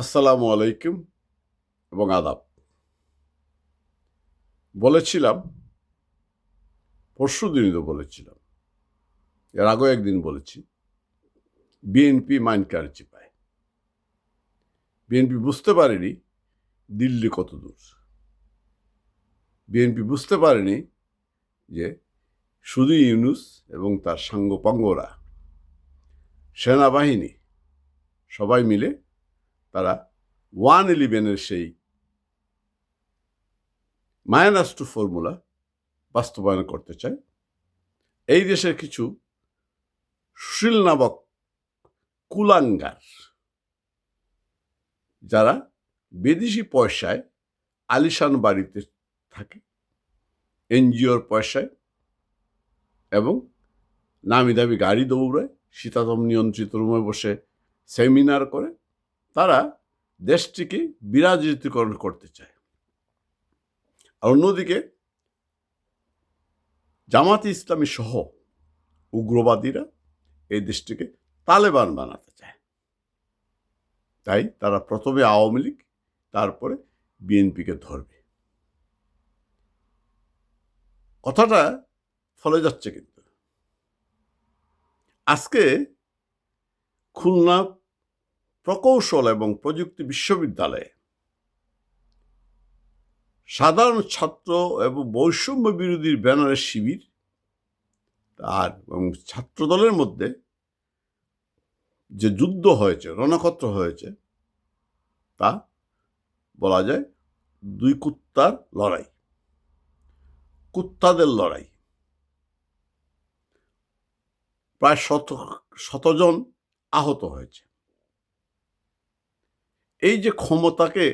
আসসালামু আলাইকুম এবং আদাব। বলেছিলাম পরশু দিনই তো বলেছিলাম, এর আগেও একদিন বলেছি, বিএনপি মাইন্ড কার্ড পায়। বিএনপি বুঝতে পারেনি দিল্লি কত দূর। বিএনপি বুঝতে পারেনি যে শুধু ইউনুস এবং তার সাঙ্গপাঙ্গরা, সেনাবাহিনী, সবাই মিলে তারা ওয়ান ইলেভেনের সেই মাইনাস টু ফর্মুলা বাস্তবায়ন করতে চায়। এই দেশের কিছু সুশীল নামক কুলাঙ্গার, যারা বিদেশি পয়সায় আলিশান বাড়িতে থাকে, এনজিওর পয়সায় এবং নামি দামি গাড়ি দৌড়ায় শীতাতম নিয়ন্ত্রিত রুমে বসে সেমিনার করে তারা দেশটিকে বিরাজিতকরণ করতে চায়। আর অন্যদিকে জামাত ইসলামী সহ উগ্রবাদীরা এই দেশটিকে তালেবান বানাতে চায়। তাই তারা প্রথমে আওয়ামী লীগ, তারপরে বিএনপিকে ধরবে। কথাটা ফলে যাচ্ছে কিন্তু। আজকে খুলনা প্রকৌশল এবং প্রযুক্তি বিশ্ববিদ্যালয়ে। সাধারণ ছাত্র এবং বৈষম্য বিরোধীর ব্যানারের শিবির আর এবং ছাত্রদলের মধ্যে যে যুদ্ধ হয়েছে, রণক্ষত্র হয়েছে, তা বলা যায় দুই কুত্তার লড়াই। কুত্তাদের লড়াই। প্রায় শত, শতজন আহত হয়েছে। এই যে ক্ষমতাকে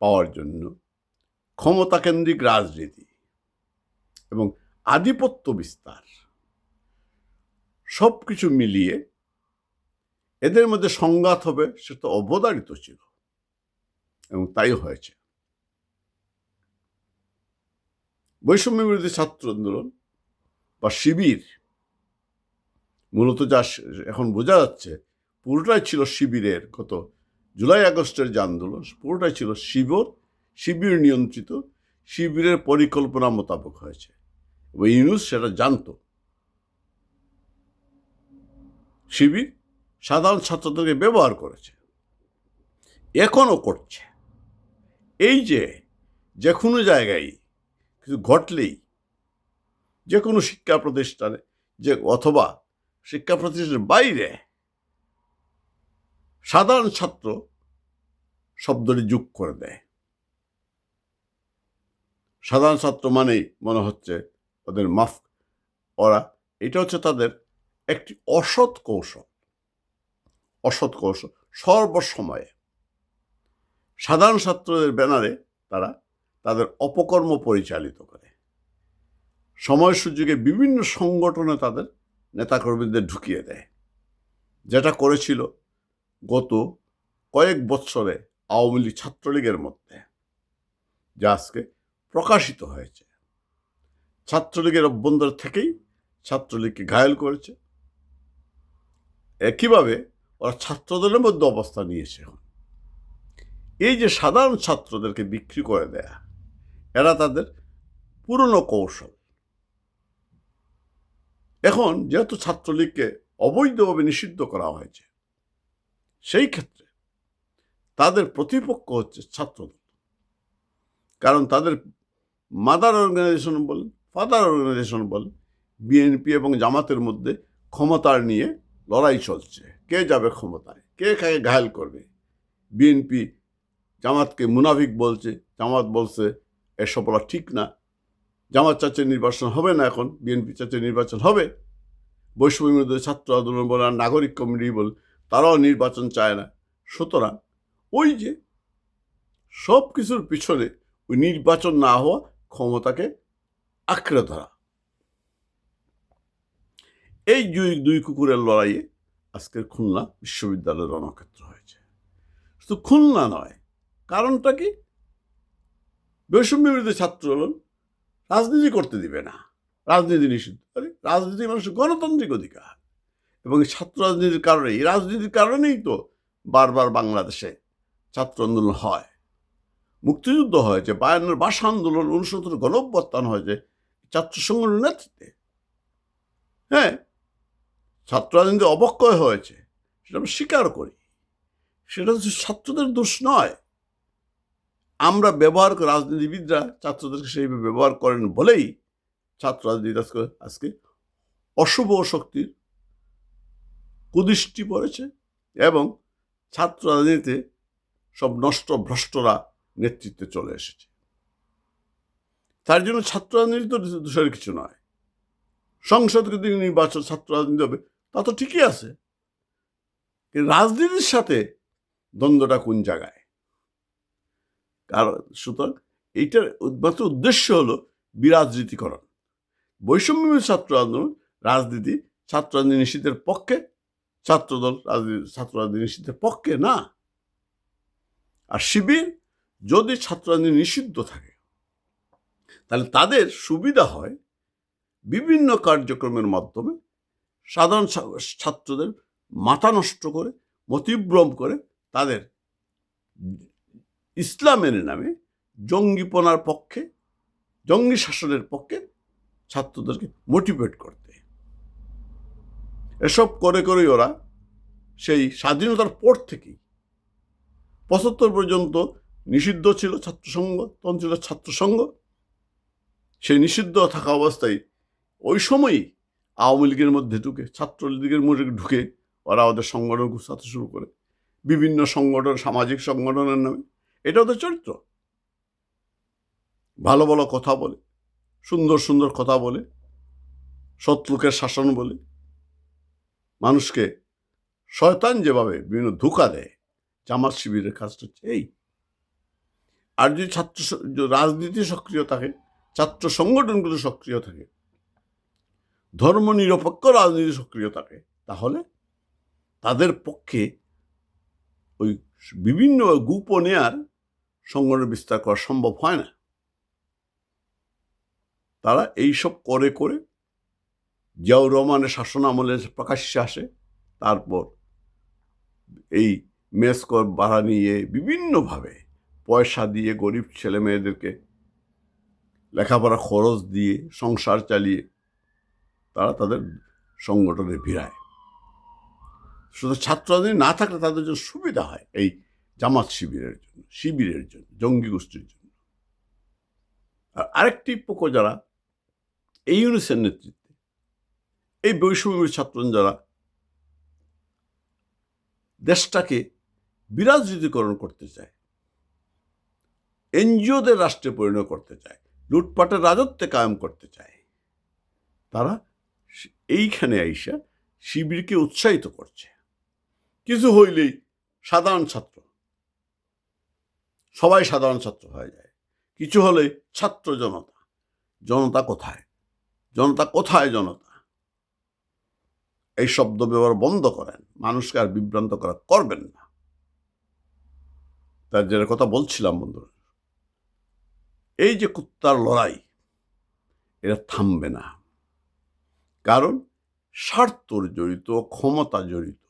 পাওয়ার জন্য ক্ষমতাকেন্দ্রিক রাজনীতি এবং আধিপত্য বিস্তার সব কিছু মিলিয়ে এদের মধ্যে সংঘাত হবে, সেটা অবধারিত ছিল এবং তাই হয়েছে। বৈষম্য বিরোধী ছাত্র আন্দোলন বা শিবির, মূলত যা এখন বোঝা যাচ্ছে পুরোটাই ছিল শিবিরের গত জুলাই আগস্টের যে আন্দোলন, পুরোটাই ছিল শিবির শিবির নিয়ন্ত্রিত, শিবিরের পরিকল্পনা মোতাবক হয়েছে। এবং ইউনুস সেটা জানতো। শিবির সাধারণ ছাত্রদেরকে ব্যবহার করেছে। এখনও করছে। এই যে যে কোনো জায়গায় কিছু ঘটলেই যে কোনো শিক্ষা প্রতিষ্ঠানে, যে অথবা শিক্ষা প্রতিষ্ঠানের বাইরে সাধারণ ছাত্র শব্দটি যোগ করে দেয়। সাধারণ ছাত্র মানেই মনে হচ্ছে ওদের মাফ, ওরা, এটা হচ্ছে তাদের একটি অসৎ কৌশল। অসৎ কৌশল, সর্বসময়ে। সাধারণ ছাত্রদের ব্যানারে তারা তাদের অপকর্ম পরিচালিত করে। সময় সুযোগে বিভিন্ন সংগঠনে তাদের নেতাকর্মীদের ঢুকিয়ে দেয়। যেটা করেছিল গত কয়েক বৎসরে আওয়ামী লীগ ছাত্রলীগের মধ্যে, যা আজকে প্রকাশিত হয়েছে। ছাত্রলীগের অভ্যন্তর থেকেই ছাত্রলীগকে ঘায়ল করেছে। একইভাবে ওরা ছাত্রদলের মধ্যে অবস্থা নিয়েছে এখন। এই যে সাধারণ ছাত্রদেরকে বিক্রি করে দেয়া, এরা তাদের পুরনো কৌশল। এখন যেহেতু ছাত্রলীগকে অবৈধভাবে নিষিদ্ধ করা হয়েছে সেই ক্ষেত্রে তাদের প্রতিপক্ষ হচ্ছে ছাত্রদল। কারণ তাদের মাদার অর্গানাইজেশন বলেন ফাদার অর্গানাইজেশন বলেন বিএনপি এবং জামাতের মধ্যে ক্ষমতার নিয়ে লড়াই চলছে। কে যাবে ক্ষমতায়? কে কাকে ঘায়ল করবে? বিএনপি জামাতকে মুনাফিক বলছে, জামাত বলছে এসব বলা ঠিক না। জামাত চাচ্ছে নির্বাচন হবে না এখন বিএনপি চাচ্ছে নির্বাচন হবে। বৈষম্য ছাত্র আন্দোলন বলে আর নাগরিক কমিটি বল তারাও নির্বাচন চায় না। সুতরাং ওই যে সব কিছুর পিছনে ওই নির্বাচন না হওয়া ক্ষমতাকে আঁকড়ে ধরা। এই দুই দুই কুকুরের লড়াইয়ে আজকের খুলনা বিশ্ববিদ্যালয়ের রণক্ষেত্র হয়েছে। শুধু খুলনা নয়, কারণটা কি? বৈষম্য বিরোধী ছাত্র রাজনীতি করতে দিবে না। রাজনীতি নিষিদ্ধ। রাজনীতি মানুষের গণতান্ত্রিক অধিকার। এবং ছাত্র রাজনীতির কারণে, এই রাজনীতির কারণেই তো বারবার বাংলাদেশে ছাত্র আন্দোলন হয়। মুক্তিযুদ্ধ হয়েছে বায়ান্নের ভাষা আন্দোলন উনসত্তর গণঅভ্যুত্থান হয়েছে ছাত্র সংগঠনের নেতৃত্বে। হ্যাঁ ছাত্র রাজনীতি অবক্ষয় হয়েছে, সেটা আমরা স্বীকার করি। সেটা হচ্ছে ছাত্রদের দোষ নয়। আমরা ব্যবহার রাজনীতিবিদরা ছাত্রদেরকে সেইভাবে ব্যবহার করেন বলেই ছাত্র রাজনীতি আজকে আজকে অশুভ শক্তির কুদৃষ্টি পড়েছে এবং ছাত্র রাজনীতিতে সব নষ্ট ভ্রষ্টরা নেতৃত্বে চলে এসেছে। তার জন্য ছাত্র রাজনীতি তো দোষের কিছু নয়। সংসদকে দিন নির্বাচন ছাত্র রাজনীতি হবে, তা তো ঠিকই আছে। রাজনীতির সাথে দ্বন্দ্বটা কোন জায়গায়? কারণ সুতরাং এইটার মাত্র উদ্দেশ্য হলো বিরাজনীতিকরণ। বৈষম্য ছাত্র আন্দোলন, রাজনীতি ছাত্র রাজনীতি নিষিদ্ধের পক্ষে ছাত্রদল ছাত্র রাজনীতি নিষিদ্ধের পক্ষে না। আর শিবির যদি ছাত্র রাজনীতি নিষিদ্ধ থাকে, তাহলে তাদের সুবিধা হয় বিভিন্ন কার্যক্রমের মাধ্যমে সাধারণ ছাত্রদের মাথা নষ্ট করে, মতিভ্রম করে তাদের ইসলামের নামে জঙ্গিপনার পক্ষে, জঙ্গি শাসনের পক্ষে ছাত্রদেরকে মোটিভেট করতে। এসব করে করেই ওরা সেই স্বাধীনতার পর থেকেই পঁচাত্তর পর্যন্ত নিষিদ্ধ ছিল ছাত্রসংঘ তখন ছিল ছাত্রসংঘ। সেই নিষিদ্ধ থাকা অবস্থায় ওই সময়ই আওয়ামী লীগের মধ্যে ঢুকে, ছাত্রলীগের মধ্যে ঢুকে ওরা ওদের সংগঠন গুছাতে শুরু করে। বিভিন্ন সংগঠন, সামাজিক সংগঠনের নামে। এটা ওদের চরিত্র। ভালো ভালো কথা বলে, সুন্দর সুন্দর কথা বলে সৎলোকের শাসন বলে মানুষকে শয়তান যেভাবে বিভিন্ন ধোকা দেয়, জামাত শিবিরের কাজটা হচ্ছে এই। আর যদি ছাত্র রাজনীতি সক্রিয় থাকে, ছাত্র সংগঠনগুলো সক্রিয় থাকে, ধর্ম নিরপেক্ষ রাজনীতি সক্রিয় থাকে, তাহলে তাদের পক্ষে ওই বিভিন্ন গোপনীয়ার সংগঠন বিস্তার করা সম্ভব হয় না। তারা এইসব করে করে জিয়াউর রহমানের শাসন আমলে প্রকাশ্যে আসে, তারপর এই মেসকর ভাড়া নিয়ে বিভিন্নভাবে পয়সা দিয়ে গরিব ছেলে মেয়েদেরকে লেখাপড়া খরচ দিয়ে সংসার চালিয়ে তারা তাদের সংগঠনে ভিড়ায় শুধু ছাত্র রাজনীতি না থাকলে তাদের জন্য সুবিধা হয় এই জামাত শিবিরের জন্য শিবিরের জন্য, জঙ্গি গোষ্ঠীর জন্য। আর আরেকটি পোকো যারা, এই ইউনিসের নেতৃত্বে এই বৈষম্যের ছাত্র যারা, দেশটাকে বিরাজনীতিকরণ করতে চায়, এনজিওদের রাষ্ট্রে পরিণত করতে চায়, লুটপাটের রাজত্বে কায়েম করতে চায়, তারা এইখানে আইসা শিবিরকে উৎসাহিত করছে। কিছু হইলেই সাধারণ ছাত্র, সবাই সাধারণ ছাত্র হয়ে যায়। কিছু হলে ছাত্র জনতা জনতা কোথায়? জনতা কোথায় জনতা? এই শব্দ ব্যবহার বন্ধ করেন। মানুষকে আর বিভ্রান্ত করা করবেন না। তার যেটা কথা বলছিলাম বন্ধুরা, এই যে কুত্তার লড়াই এটা থামবে না। কারণ স্বার্থর জড়িত, ক্ষমতা জড়িত।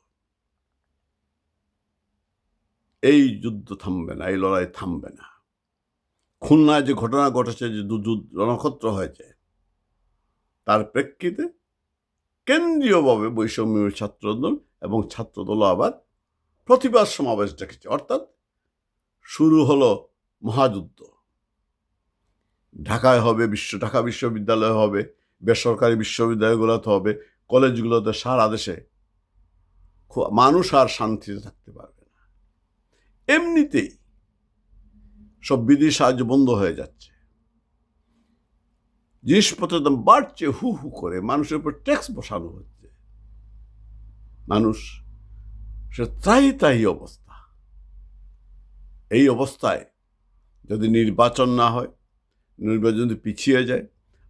এই যুদ্ধ থামবে না, এই লড়াই থামবে না। খুলনায় যে ঘটনা ঘটেছে, যে দু যুদ্ধ রণক্ষত্র হয়েছে, তার প্রেক্ষিতে কেন্দ্রীয়ভাবে বৈষম্য ছাত্র আন্দোলন এবং ছাত্রদল আবার প্রতিবাদ সমাবেশ ডেকেছে। অর্থাৎ শুরু হলো মহাযুদ্ধ। ঢাকায় হবে, বিশ্ব, ঢাকা বিশ্ববিদ্যালয় হবে, বেসরকারি বিশ্ববিদ্যালয়গুলোতে হবে, কলেজগুলোতে সারা দেশে মানুষ আর শান্তিতে থাকতে পারবে না। এমনিতেই সব বিদেশি সাহায্য বন্ধ হয়ে যাচ্ছে। জিনিসপত্রের দাম বাড়ছে হু হু করে, মানুষের উপর ট্যাক্স বসানো হচ্ছে। মানুষ, সে তাই তাই অবস্থা। এই অবস্থায় যদি নির্বাচন না হয়, নির্বাচন যদি পিছিয়ে যায়,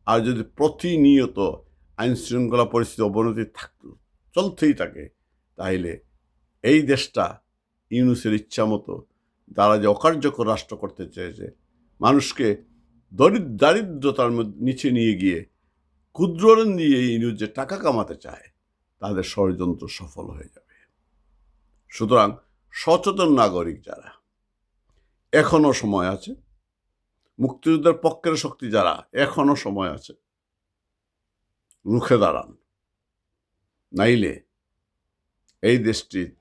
আর যদি প্রতিনিয়ত আইন শৃঙ্খলা পরিস্থিতি অবনতি থাক চলতেই থাকে, তাহলে এই দেশটা ইউনুসের ইচ্ছা মতো, তারা যে অকার্যকর রাষ্ট্র করতে চেয়েছে, মানুষকে দরিদ্র দারিদ্রতার নিচে নিয়ে গিয়ে ক্ষুদ্র ঋণ দিয়ে ইউনুস যে টাকা কামাতে চায়, তাদের ষড়যন্ত্র সফল হয়ে যাবে। সুতরাং সচেতন নাগরিক যারা, এখনও সময় আছে, মুক্তিযুদ্ধের পক্ষের শক্তি যারা, এখনও সময় আছে, রুখে দাঁড়ান। নাইলে এই দেশটি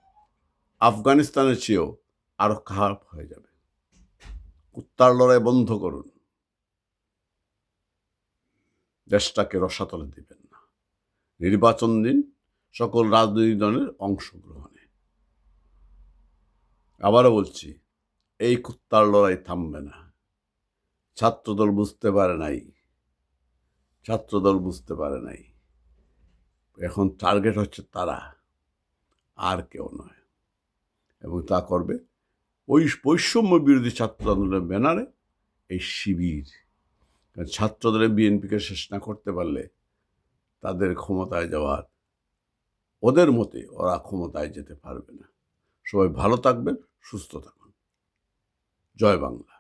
আফগানিস্তানের চেয়েও আরও খারাপ হয়ে যাবে। কুত্তার লড়াই বন্ধ করুন। দেশটাকে রসাতলে দিবেন না। নির্বাচন দিন সকল রাজনৈতিক দলের অংশগ্রহণে। আবারও বলছি, এই কুত্তার লড়াই থামবে না। ছাত্রদল বুঝতে পারে নাই। ছাত্রদল বুঝতে পারে নাই। এখন টার্গেট হচ্ছে তারা, আর কেউ নয়। এবং তা করবে ওই বৈষম্য বিরোধী ছাত্র আন্দোলনের ব্যানারে এই শিবির। ছাত্রদের বিএনপিকে শেষ না করতে পারলে তাদের ক্ষমতায় যাওয়ার, ওদের মতে ওরা ক্ষমতায় যেতে পারবে না। সবাই ভালো থাকবেন, সুস্থ থাকুন। জয় বাংলা।